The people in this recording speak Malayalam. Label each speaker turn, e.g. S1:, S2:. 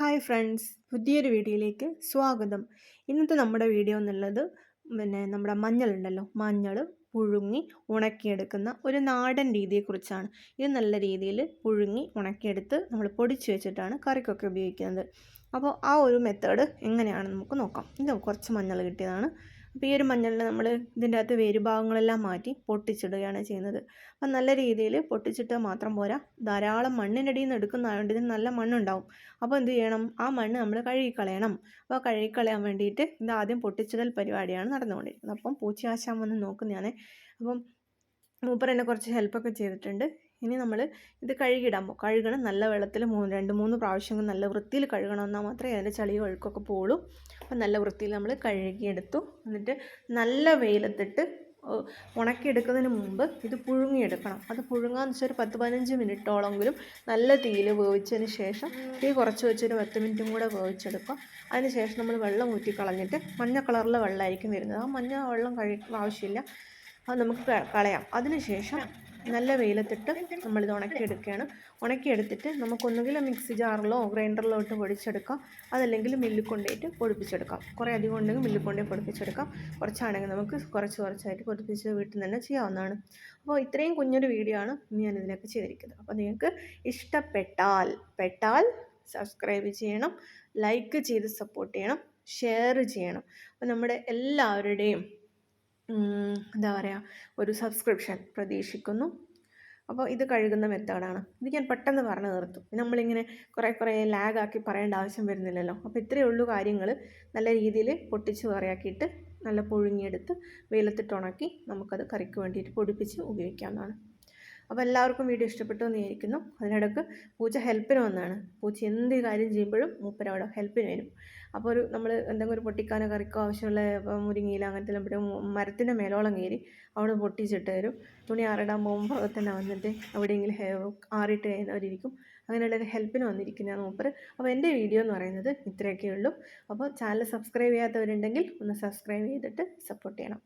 S1: ഹായ് ഫ്രണ്ട്സ് പുതിയൊരു വീഡിയോയിലേക്ക് സ്വാഗതം. ഇന്നത്തെ നമ്മുടെ വീഡിയോ എന്നുള്ളത് പിന്നെ നമ്മുടെ മഞ്ഞളുണ്ടല്ലോ. മഞ്ഞൾ പുഴുങ്ങി ഉണക്കിയെടുക്കുന്ന ഒരു നാടൻ രീതിയെക്കുറിച്ചാണ്. ഇത് നല്ല രീതിയിൽ പുഴുങ്ങി ഉണക്കിയെടുത്ത് നമ്മൾ പൊടിച്ച് വെച്ചിട്ടാണ് കറിക്കൊക്കെ ഉപയോഗിക്കുന്നത്. അപ്പോൾ ആ ഒരു മെത്തേഡ് എങ്ങനെയാണെന്ന് നമുക്ക് നോക്കാം. ഇത് കുറച്ച് മഞ്ഞൾ കിട്ടിയതാണ്. അപ്പോൾ ഈ ഒരു മഞ്ഞളിൽ നമ്മൾ ഇതിന്റെ അകത്ത് വേരുഭാഗങ്ങളെല്ലാം മാറ്റി പൊട്ടിച്ചിടുകയാണ് ചെയ്യുന്നത്. അപ്പം നല്ല രീതിയിൽ പൊട്ടിച്ചിട്ട് മാത്രം പോരാ. ധാരാളം മണ്ണിനടിയിൽ നിന്ന് എടുക്കുന്നതായതുകൊണ്ട് ഇതിന് നല്ല മണ്ണുണ്ടാവും. അപ്പോൾ എന്ത് ചെയ്യണം? ആ മണ്ണ് നമ്മൾ കഴുകിക്കളയണം. അപ്പോൾ കഴുകിക്കളയാൻ വേണ്ടിയിട്ട് ഇത് ആദ്യം പൊട്ടിച്ചിടൽ പരിപാടിയാണ് നടന്നുകൊണ്ടിരിക്കുന്നത്. അപ്പം പൂച്ചയാശാൻ വന്ന് നോക്കുന്നതാണ്. അപ്പം മൂപ്പർ എന്നെ കുറച്ച് ഹെൽപ്പൊക്കെ ചെയ്തിട്ടുണ്ട്. ഇനി നമ്മൾ ഇത് കഴുകിയിടാൻ പോകും കഴുകണം. നല്ല വെള്ളത്തിൽ മൂന്ന് രണ്ട് മൂന്ന് പ്രാവശ്യം നല്ല വൃത്തിയിൽ കഴുകണം എന്നാൽ മാത്രമേ അതിന്റെ ചളിയും ഒഴുക്കൊക്കെ പോളൂ അപ്പം നല്ല വൃത്തിയിൽ നമ്മൾ കഴുകിയെടുത്തു. എന്നിട്ട് നല്ല വെയിലത്തിട്ട് ഉണക്കിയെടുക്കുന്നതിന് മുമ്പ് ഇത് പുഴുങ്ങിയെടുക്കണം. അത് പുഴുങ്ങാന്ന് വെച്ചാൽ ഒരു പത്ത് പതിനഞ്ച് മിനിറ്റോളെങ്കിലും നല്ല തീയിൽ വേവിച്ചതിന് ശേഷം തീ കുറച്ച് വെച്ചൊരു പത്ത് മിനിറ്റും കൂടെ വേവിച്ചെടുക്കുക. അതിന് ശേഷം നമ്മൾ വെള്ളം ഊറ്റി കളഞ്ഞിട്ട് മഞ്ഞ കളറിലെ വെള്ളമായിരിക്കും വരുന്നത്. ആ മഞ്ഞ വെള്ളം കഴിക്കുന്ന ആവശ്യമില്ല. അത് നമുക്ക് കളയാം. അതിന് ശേഷം നല്ല വെയിലത്തിട്ട് നമ്മളിത് ഉണക്കിയെടുക്കുകയാണ്. ഉണക്കിയെടുത്തിട്ട് നമുക്കൊന്നുകിൽ മിക്സി ജാറിലോ ഗ്രൈൻഡറിലോ ഇട്ട് പൊടിച്ചെടുക്കാം. അതല്ലെങ്കിൽ മില്ലിൽ കൊണ്ടുപോയിട്ട് പൊടിപ്പിച്ചെടുക്കാം. കുറേ അധികം ഉണ്ടെങ്കിൽ മില്ലിൽ കൊണ്ടുപോയി പൊടിപ്പിച്ചെടുക്കാം. കുറച്ചാണെങ്കിൽ നമുക്ക് കുറച്ച് കുറച്ചായിട്ട് പൊടിപ്പിച്ച് വീട്ടിൽ തന്നെ ചെയ്യാവുന്നതാണ്. അപ്പോൾ ഇത്രയും കുഞ്ഞൊരു വീഡിയോ ആണ് ഞാൻ ഇതിനൊക്കെ ചെയ്തിരിക്കുന്നത്. അപ്പോൾ നിങ്ങൾക്ക് ഇഷ്ടപ്പെട്ടാൽ പെട്ടാൽ സബ്സ്ക്രൈബ് ചെയ്യണം ലൈക്ക് ചെയ്ത് സപ്പോർട്ട് ചെയ്യണം ഷെയർ ചെയ്യണം. അപ്പോൾ നമ്മുടെ എല്ലാവരുടെയും എന്താ പറയുക ഒരു സബ്സ്ക്രിപ്ഷൻ പ്രതീക്ഷിക്കുന്നു. അപ്പോൾ ഇത് കഴുകുന്ന മെത്തേഡാണ് ഇത് ഞാൻ പെട്ടെന്ന് പറഞ്ഞു നിർത്തും. നമ്മളിങ്ങനെ കുറേ കുറേ ലാഗാക്കി പറയേണ്ട ആവശ്യം വരുന്നില്ലല്ലോ. അപ്പോൾ ഇത്രയേ ഉള്ളൂ കാര്യങ്ങൾ നല്ല രീതിയിൽ പൊട്ടിച്ച് കറിയാക്കിയിട്ട് നല്ല പുഴുങ്ങിയെടുത്ത് വെയിലത്തിട്ട് ഉണക്കി നമുക്കത് കറിക്ക് വേണ്ടിയിട്ട് പൊടിപ്പിച്ച് ഉപയോഗിക്കാവുന്നതാണ്. അപ്പോൾ എല്ലാവർക്കും വീഡിയോ ഇഷ്ടപ്പെട്ടു എന്ന് വിചാരിക്കുന്നു. അതിനിടക്ക് പൂച്ച ഹെൽപ്പിന് വന്നതാണ് പൂച്ച എന്ത് കാര്യം ചെയ്യുമ്പോഴും മൂപ്പരവിടെ ഹെൽപ്പിന് വരും. അപ്പോൾ ഒരു നമ്മൾ എന്തെങ്കിലും ഒരു പൊട്ടിക്കാനോ കറിക്കോ ആവശ്യമുള്ള മുരിങ്ങയില അങ്ങനത്തെ എല്ലാം മരത്തിന്റെ മേലോളം കയറി അവിടെ പൊട്ടിച്ചിട്ട് തരും തുണി ആറിടാൻ പോകുമ്പോൾ തന്നെ വന്നിട്ട് എവിടെയെങ്കിലും ആറിയിട്ട് കഴിഞ്ഞവരിക്കും അങ്ങനെയുള്ളൊരു ഹെൽപ്പിന് വന്നിരിക്കുന്നതാണ് മൂപ്പർ അപ്പോൾ എന്റെ വീഡിയോ എന്ന് പറയുന്നത് ഇത്രയൊക്കെ ഉള്ളൂ. അപ്പോൾ ചാനൽ സബ്സ്ക്രൈബ് ചെയ്യാത്തവരുണ്ടെങ്കിൽ ഒന്ന് സബ്സ്ക്രൈബ് ചെയ്തിട്ട് സപ്പോർട്ട് ചെയ്യണം.